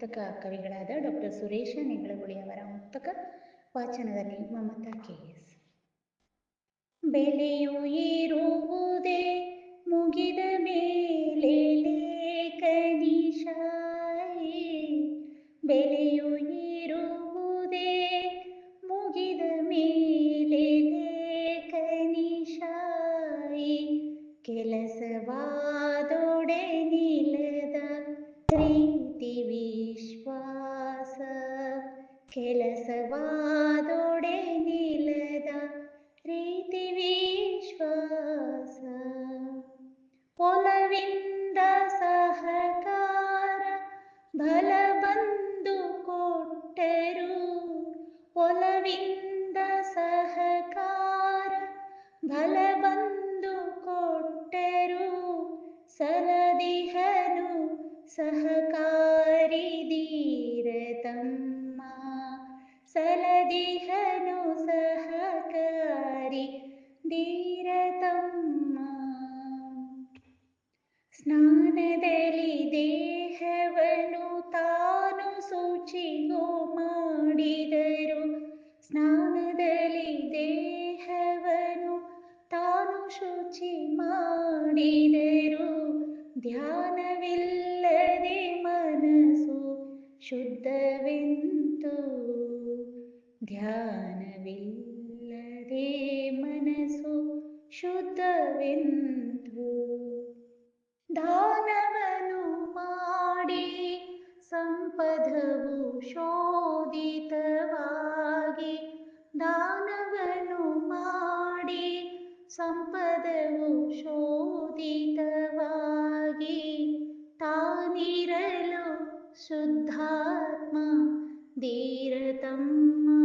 ಮುಕ್ತಕ ಕವಿಗಳಾದ doctor Suresh ನೆಗಳಗುಳಿ ಅವರ ಮುಕ್ತಕ ವಾಚನದಲ್ಲಿ Mamata K S ಬೆಲೆಯು ಇರುವುದೇ ಮುಗಿದ ಮೇಲೆ ಲೇಖನಿಶಾಯಿ ಬೆಲೆಯು ಇರುವುದೇ ಮುಗಿದ ಮೇಲೆ ಲೇಖನಿಶಾಯಿ ಕೆಲಸವಾದೊಡೆ ಕೆಲಸವಾದೊಡೆ ನಿಲದ ರೀತಿ ವಿಶ್ವಾಸ. ಒಲವಿಂದ ಸಹಕಾರ ಬಲ ಬಂದು ಕೊಟ್ಟರು. ಒಲವಿಂದ ಸಹಕಾರ ಬಲ ಸಲದಿಹನು ಸಹಕಾರಿ, ಧೀರತಮ್ಮ. ಸ್ನಾನದಲ್ಲಿ ದೇಹವನ್ನು ತಾನು ಶುಚಿಗೂ ಮಾಡಿದರು. ಸ್ನಾನದಲ್ಲಿ ದೇಹವನ್ನು ತಾನು ಶುಚಿ ಮಾಡಿದರು. ಧ್ಯಾನವಿಲ್ಲದೆ ಮನಸ್ಸು ಶುದ್ಧವೆಂತು. ಧ್ಯಾನವಿಲ್ಲದೆ ಮನಸ್ಸು ಶುದ್ಧವೆಂದು ದಾನವನು ಮಾಡಿ ಸಂಪದವು ಶೋಧಿತವಾಗಿ ದಾನವನು ಮಾಡಿ ಸಂಪದವು ಶೋಧಿತವಾಗಿ ತಾನಿರಲು ಶುದ್ಧಾತ್ಮ धीर्घतं मा